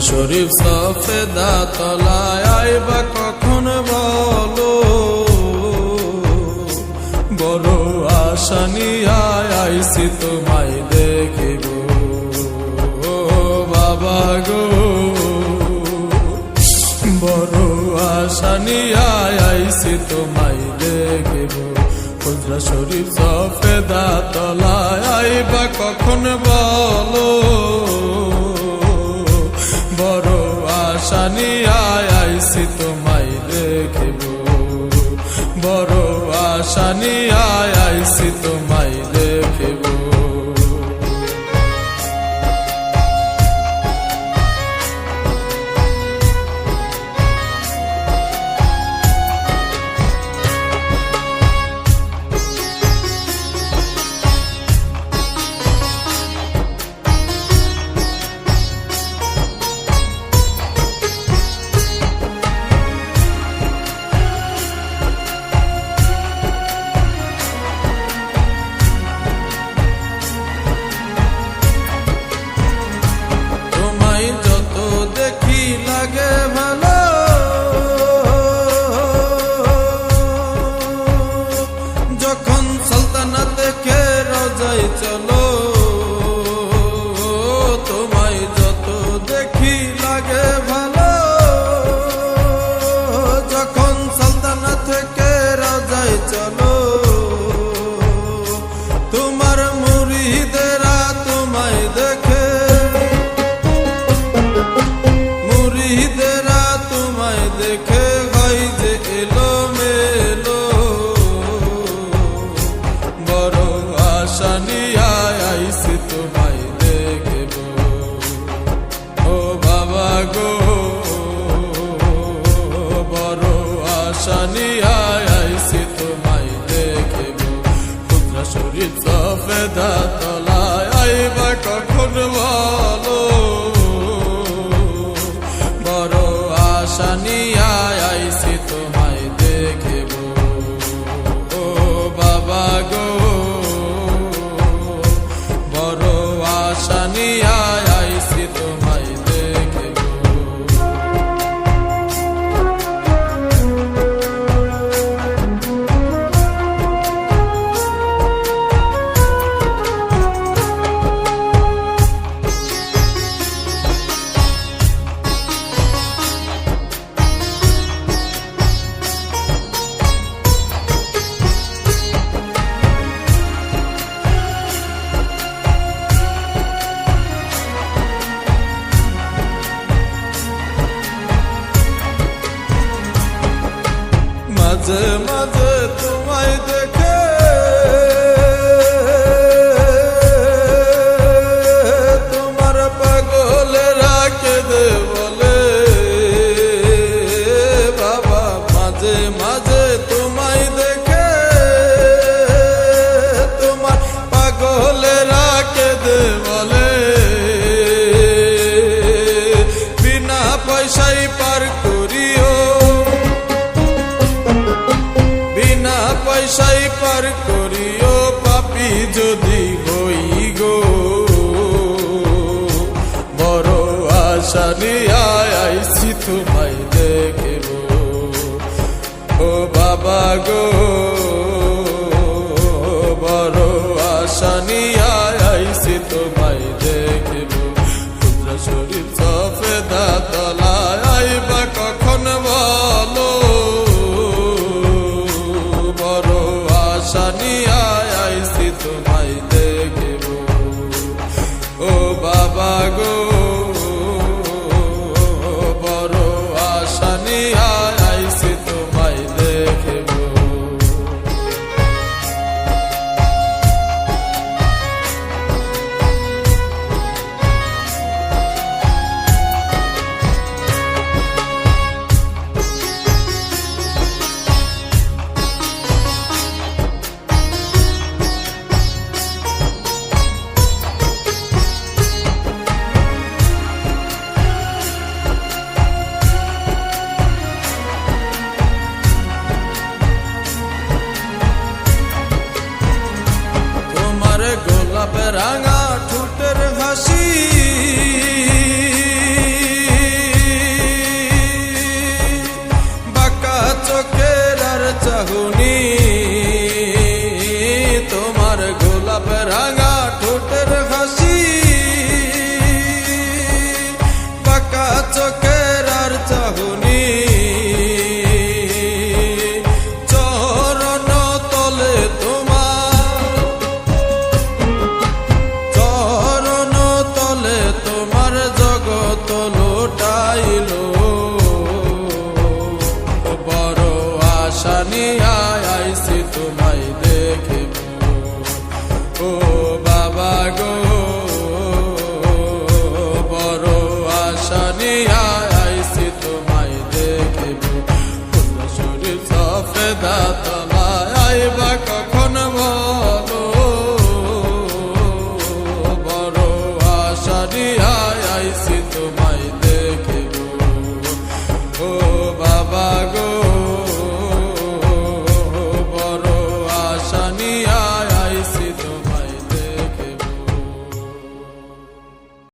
শরীফ সফেদা তলায় আইবা কখন বলো? বড় আশা নিয়ে আইসি তোমায় দেখিব। বাবা গো। বড় আশা নিয়ে আইসি তোমায় দেখিব। খুচরা শরীফ সফেদা তলায় আইবা কখন বলো? আশা আইসি তোমায় দেখিব। বড় আশা নিয়ে আইসি তোমায় লাগে ভালো আশা তোমায় দেখে, তোমার পাগলে রাখে দে বলে বিনা পয়সায় পার করিও। বিনা পয়সায় পার করিও পাপি যদি হই গো। বড় আশা নিয়ে আইসি তোমায় বাবা গো বড় আশা নিয়ে আইসি তোমায় দেখব। ক্ষুদ্র শরীর সফেদা তলায় আইবা কখন বলো? বড় আশা নিয়ে আইসি তোমায় দেখব। ও বাবা গো Vay vay